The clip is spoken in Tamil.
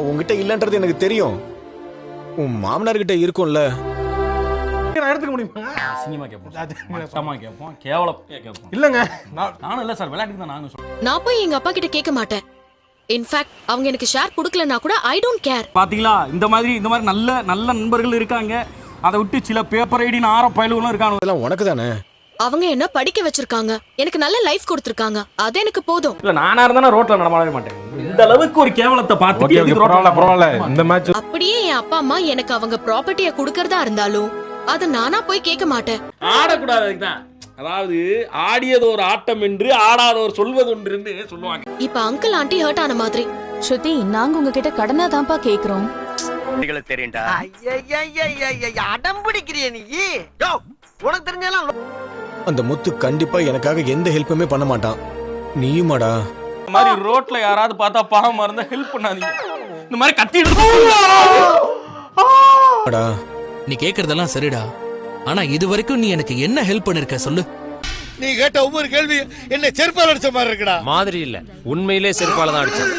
உன்கிட்ட இல்லன்றது எனக்கு தெரியும். உன் மாமனார் கிட்ட இருக்கும்ல நான் எடுத்துக்க முடியுமா? அசிங்கமா கேட்போம் சார். மட்டமா கேட்போம் கேவலம் கேட்போம் இல்லங்க. நான் நானும் இல்ல சார். விளையாட்டுக்கு தான் நானும் சொல்றேன். நான் போய் எங்க அப்பா கிட்ட கேட்க மாட்டேன். இன்ஃபேக்ட் அவங்க எனக்கு ஷேர் கொடுக்கலனா கூட ஐ டோன்ட் கேர் பாத்தீங்களா? இந்த மாதிரி இந்த மாதிரி நல்ல நல்ல நண்பர்கள் இருக்காங்க. அதை விட்டு சில பேப்பர் ஐடின்னு ஆற பயலுகளும் இருக்காங்க அதெல்லாம் உனக்கு தானே அவங்க என்ன படிக்க வச்சிருக்காங்க? எனக்கு நல்ல லைஃப் கொடுத்திருக்காங்க. அது எனக்கு போதும். இல்ல நானா இருந்தா ரோட்ல நடமாடவே மாட்டேன். இந்த அளவுக்கு ஒரு கேவலத்தை பார்த்துட்டு பரவாயில்ல பரவாயில்ல. இந்த மேட்ச் அப்படியே என் அப்பா அம்மா எனக்கு அவங்க ப்ராப்பர்ட்டிய கொடுக்கறதா இருந்தாலும் அத நானா போய் கேட்க மாட்டேன். ஆடக்கூடாது அதுக்குதான் அதாவது ஆடியது ஒரு ஆட்டம் என்று ஆடாதவர் சொல்வது ஒன்று சொல்லுவாங்க. இப்ப அங்கிள் ஆண்டி ஹர்ட் ஆன மாதிரி. ஸ்ருதி நாங்க உங்ககிட்ட கடனா தான்ப்பா கேக்குறோம். அடம் பிடிக்கிறிய நீ. உனக்கு தெரிஞ்செல்லாம் அந்த முத்து கண்டிப்பா எனக்காக எந்த ஹெல்ப்புமே பண்ண மாட்டான். நீயுமாடா? இந்த மாதிரி ரோட்ல யாராவது பார்த்தா பாவமா இருந்தா ஹெல்ப் பண்ணாதீங்க. இந்த மாதிரி கத்தி அடா நீ கேக்குறதெல்லாம் சரிடா. ஆனா இது வரைக்கும் நீ எனக்கு என்ன ஹெல்ப் பண்ணிருக்க சொல்லு. நீ கேட்ட ஒவ்வொரு கேள்வி என்ன செருப்பால் அடிச்ச மாதிரி இருக்குடா. மாதிரி இல்ல. உண்மையிலே செருப்பால தான் அடிச்சேன்.